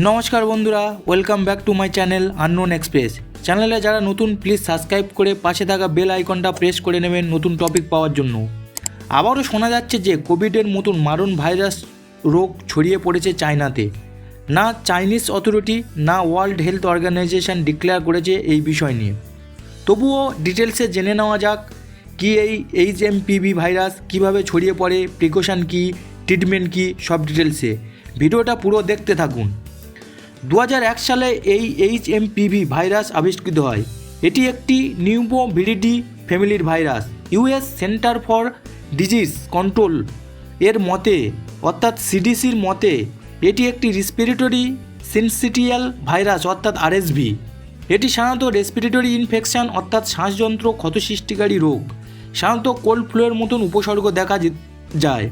নমস্কার বন্ধুরা welcome back to my channel unknown express চ্যানেলে যারা নতুন প্লিজ সাবস্ক্রাইব করে পাশে থাকা বেল আইকনটা প্রেস করে নেবেন নতুন টপিক পাওয়ার জন্য। আবারও শোনা যাচ্ছে যে কোভিডের মতন মারণ ভাইরাস রোগ ছড়িয়ে পড়েছে চায়নাতে। না চাইনিজ অথরিটি না ওয়ার্ল্ড হেলথ অর্গানাইজেশন ডিক্লেয়ার করেছে এই বিষয় নিয়ে। তবুও ডিটেলসে জেনে নেওয়া যাক, কি এই এইচ এম পিভি ভাইরাস কীভাবে ছড়িয়ে পড়ে প্রিকশন কী ট্রিটমেন্ট কী, সব ডিটেলসে ভিডিওটা পুরো দেখতে থাকুন। দু সালে এই এইচ এম পিভি ভাইরাস আবিষ্কৃত হয়। এটি একটি নিউমো ভিরিডি ফ্যামিলির virus US centre for disease control এর মতে, অর্থাৎ সিডিসির মতে, এটি একটি রেসপিরেটরি সিনসিটিয়াল ভাইরাস, অর্থাৎ আরএসভি এটি সাধারণত রেসপিরেটরি ইনফেকশন, অর্থাৎ শ্বাসযন্ত্র ক্ষত সৃষ্টিকারী রোগ। সাধারণত কোল্ড ফ্লুয়ের মতন উপসর্গ দেখা যায়।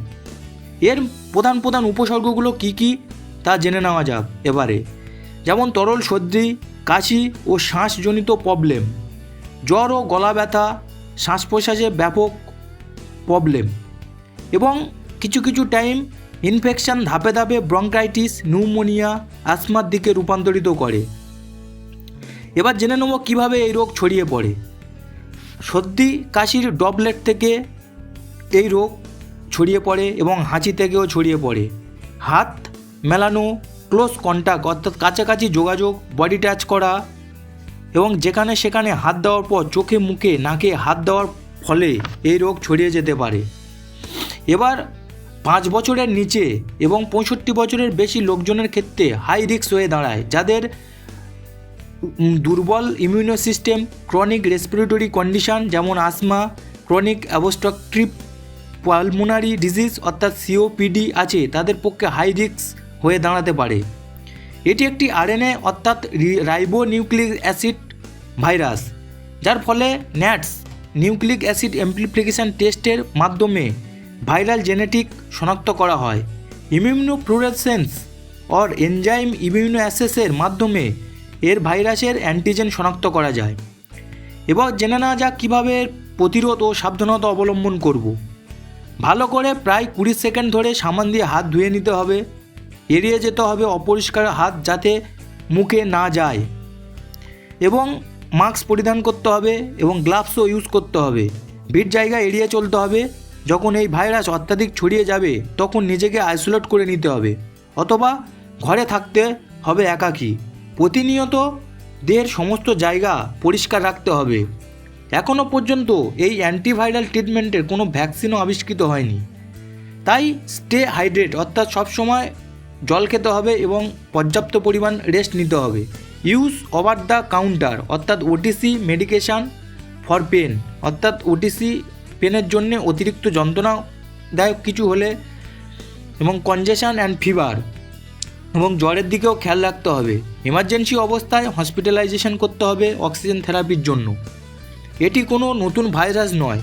এর প্রধান প্রধান উপসর্গগুলো কী কী, তা জেনে নেওয়া যাক এবারে। যেমন তরল সর্দি, কাশি ও শ্বাসজনিত প্রবলেম জ্বর ও গলা ব্যথা শ্বাস প্রশ্বাসে ব্যাপক প্রবলেম এবং কিছু কিছু টাইম ইনফেকশন ধাপে ধাপে ব্রঙ্কাইটিস নিউমোনিয়া অ্যাসমার দিকে রূপান্তরিত করে। এবার জেনে নেব কীভাবে এই রোগ ছড়িয়ে পড়ে। সর্দি, কাশির ডবলেট থেকে এই রোগ ছড়িয়ে পড়ে এবং হাঁচি থেকেও ছড়িয়ে পড়ে। হাত, মেলানো ক্লোজ কন্ট্যাক্ট অর্থাৎ কাছাকাছি যোগাযোগ, বডি টাচ করা এবং যেখানে সেখানে হাত দেওয়ার পর চোখে, মুখে, নাকে হাত দেওয়ার ফলে এই রোগ ছড়িয়ে যেতে পারে। এবার পাঁচ বছরের নিচে এবং পঁয়ষট্টি বছরের বেশি লোকজনের ক্ষেত্রে হাই রিস্ক হয়ে দাঁড়ায়, যাদের দুর্বল immuno system chronic respiratory condition যেমন asthma chronic obstructive pulmonary disease অর্থাৎ সিওপিডি আছে, তাদের পক্ষে হাই রিস্ক হয়ে দাঁড়াতে পারে। এটি একটি আরএনএ অর্থাৎ রাইবো নিউক্লিক অ্যাসিড ভাইরাস, যার ফলে ন্যাটস নিউক্লিক অ্যাসিড অ্যাম্প্লিফিকেশন টেস্টের মাধ্যমে ভাইরাল জেনেটিক শনাক্ত করা হয়। Immuno fluorescence or enzyme immuno অ্যাসেসের মাধ্যমে এর ভাইরাসের অ্যান্টিজেন শনাক্ত করা যায়। এবার জেনে নেওয়া যাক কীভাবে প্রতিরোধ ও সাবধানতা অবলম্বন করব। ভালো করে প্রায় কুড়ি সেকেন্ড ধরে সামান দিয়ে হাত ধুয়ে নিতে হবে। এড়িয়ে যেতে হবে অপরিষ্কার হাত যাতে মুখে না যায়। এবং মাস্ক পরিধান করতে হবে এবং গ্লাভসও ইউজ করতে হবে। ভিড় জায়গা এড়িয়ে চলতে হবে। যখন এই ভাইরাস অত্যাধিক ছড়িয়ে যাবে, তখন নিজেকে আইসোলেট করে নিতে হবে। অথবা ঘরে থাকতে হবে একাকী। প্রতিনিয়ত দেহের সমস্ত জায়গা পরিষ্কার রাখতে হবে। এখনও পর্যন্ত এই অ্যান্টিভাইরাল ট্রিটমেন্টের কোনো ভ্যাকসিনও আবিষ্কৃত হয়নি। তাই স্টে হাইড্রেট অর্থাৎ সবসময় জল খেতে হবে এবং পর্যাপ্ত পরিমাণ রেস্ট নিতে হবে। ইউজ ওভার দ্য কাউন্টার অর্থাৎ ওটিসি মেডিকেশান ফর পেন অর্থাৎ ওটিসি পেনের জন্য অতিরিক্ত যন্ত্রণাদায়ক কিছু হলে এবং কনজেশন অ্যান্ড ফিভার এবং জ্বরের দিকেও খেয়াল রাখতে হবে। এমার্জেন্সি অবস্থায় হসপিটালাইজেশন করতে হবে অক্সিজেন থেরাপির জন্য। এটি কোনো নতুন ভাইরাস নয়,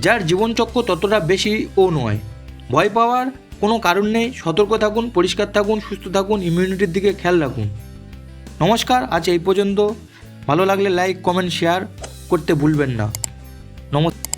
যার জীবনচক্র ততটা বেশিও নয়। ভয় পাওয়ার কোনো কারণ নেই, সতর্ক থাকুন, পরিষ্কার থাকুন, সুস্থ থাকুন ইমিউনিটির দিকে খেয়াল রাখুন। নমস্কার, আজ এই পর্যন্ত। ভালো লাগলে লাইক কমেন্ট শেয়ার করতে ভুলবেন না। নমস্কার।